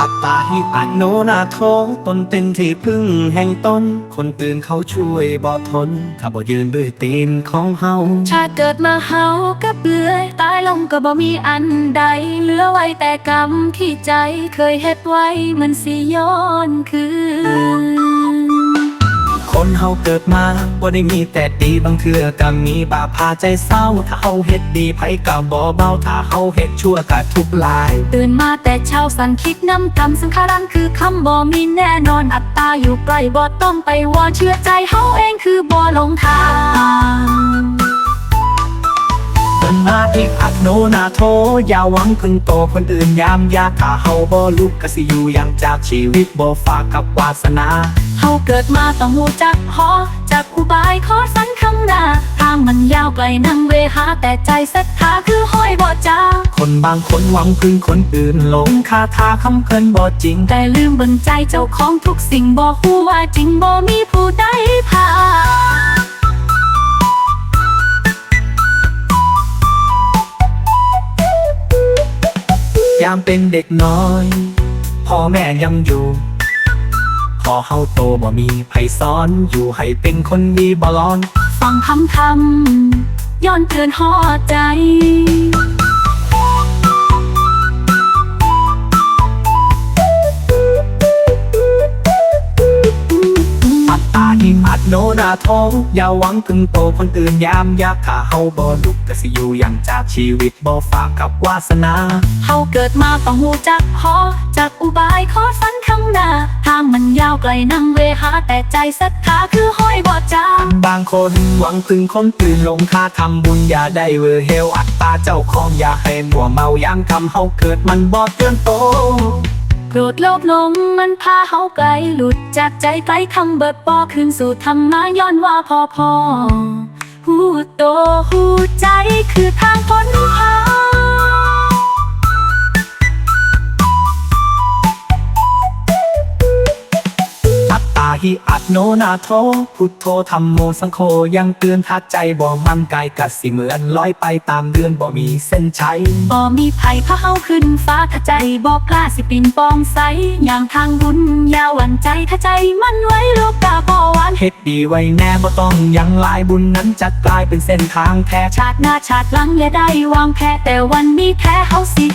อัตาหิอันโนนาโทตนเป็นที่พึ่งแห่งตน คนตื่นเขาช่วยบ่ทน ถ้าบ่ยืนด้วยตีนของเฮา ชาติเกิดมาเฮาก็เบื่อตายลงก็บ่มีอันใด เหลือไว้แต่กรรมที่ใจเคยเฮ็ดไว้มันสิย้อนคืนาเกิดมาบ่ได้มีแต่ดีบางเทื่อก็มีบาปพาใจเศร้า ถ้าเฮาเฮ็ดดีไผก็บ่เบา ถ้าเฮาเฮ็ดชั่วก็ทุกลาย ตื่นมาแต่เช้าสันคิดน้ำกำสังขารังคือคำบ่มีแน่นอนอัตตาอยู่ใกล้บ่ต้องไปวอนเชื่อใจเฮาเองคือบ่หลงทาง เป็นมาที่อักโนนาโท อย่าหวังพึ่งโตคนอื่นยามยากถ้าเฮาบ่ลุกก็สิอยู่อย่างจากชีวิตบ่ฝากกับวาสนาเฮาเกิดมาต้องหูจักหอจักอุบายขอสันคำหน้าทางมันยาวไกลนั่งเวหาแต่ใจศรัทธาคือห้อยบ่จางคนบางคนหวังพึ่งคนอื่นหลงคาถาคำเคินบ่จริง แต่ลืมเบิ่งใจเจ้าของทุกสิ่งบ่ฮู้ว่าจริงบ่มีผู้ใดพา ยามเป็นเด็กน้อย พ่อแม่ยังอยู่พอเฮาโตบ่มีไผสอนอยู่ให้เป็นคนดีบ่ลอน ฟังคำคำย้อนเตือนหอใจ อัดโนนาโทอย่าหวังพึ่งโตคนอื่นยามยากถ้าเฮาบ่ลุกก็สิอยู่อย่างจากชีวิตบ่ฝากกับวาสนาเฮาเกิดมาต้องหูจักหอจักอุบายขอสันคำหน้า ทางมันยาวไกลนั่งเวหาแต่ใจศรัทธาคือห้อยบ่จางบางคนหวังพึ่งคนอื่นลงค่าทำบุญอย่าได้เวอร์เฮลอัตตาเจ้าของอย่าให้มัวเมายามคำเฮาเกิดมันบ่เตือนโต โกรธโลภหลงมันพาเฮาไกลหลุดจากใจไกลคำเบิดปอคืนสู่ธรรมะย้อนว่าพอพอหูโตหูใจคือทางพ้นพา หิอัตโนนาโทพุทโธธรรมโมสังโฆยังเตือนทัดใจบ่มันกายกัดสิเหมือนลอยไปตามเดือนบ่มีเส้นชัยบ่มีไผพาเฮาขึ้นฟ้าถ้าใจบ่กล้าสิปินปองใสอย่างทางบุญอยาหวั่นใจถ้าใจมันไว้โลกกาบ่หวันเฮ็ดดีไว้แน่บ่ต้องยังหลายบุญนั้นจะกลายเป็นเส้นทางแท้ชาติหน้าชาติหลังอย่าได้วางแพ้แต่วันนี้แท้เฮาสิ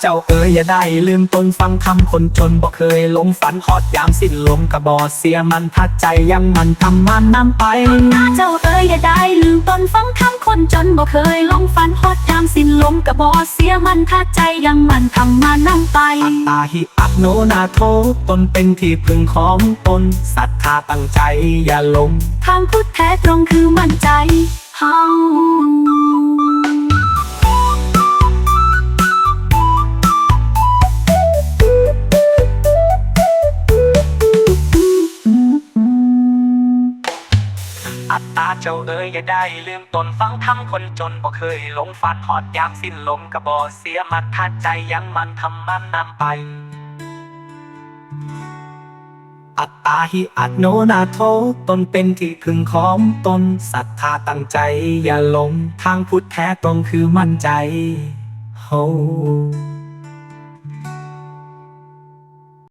เจ้าเอ๋ยอย่าได้ลืมตนฟังคำคนจนบ่เคยหลงฝันฮอดยามสิ้นลมกระบอเสียมันทัดใจยังมันทำมันนำไปนาเจ้าเอ๋ยอย่าได้ลืมตนฟังคำคนจนบ่เคยลงฝันฮอดยามสิ้นลมกระบ่เสียมันถ้าใจยังมันทำมานั่งไปอัตตาหิอัตโนนาโทตนเป็นที่พึ่งของตนศรัทธาตั้งใจอย่าหลงทางพุทธแท้ตรงคือมั่นใจเฮา เจ้าเอ๋ยอย่าได้ลืมตนฟังทำคนจนบ่เคยหลงฝันหอดยามสิ้นลมกระบอเสียมัดทัดใจยังมันทำมันนำไป อัตตาหิอัตโนนาโทตนเป็นที่พึ่งของตนศรัทธาตั้งใจ อย่าหลงทางพุทธแท้ตรงคือมั่นใจ โฮ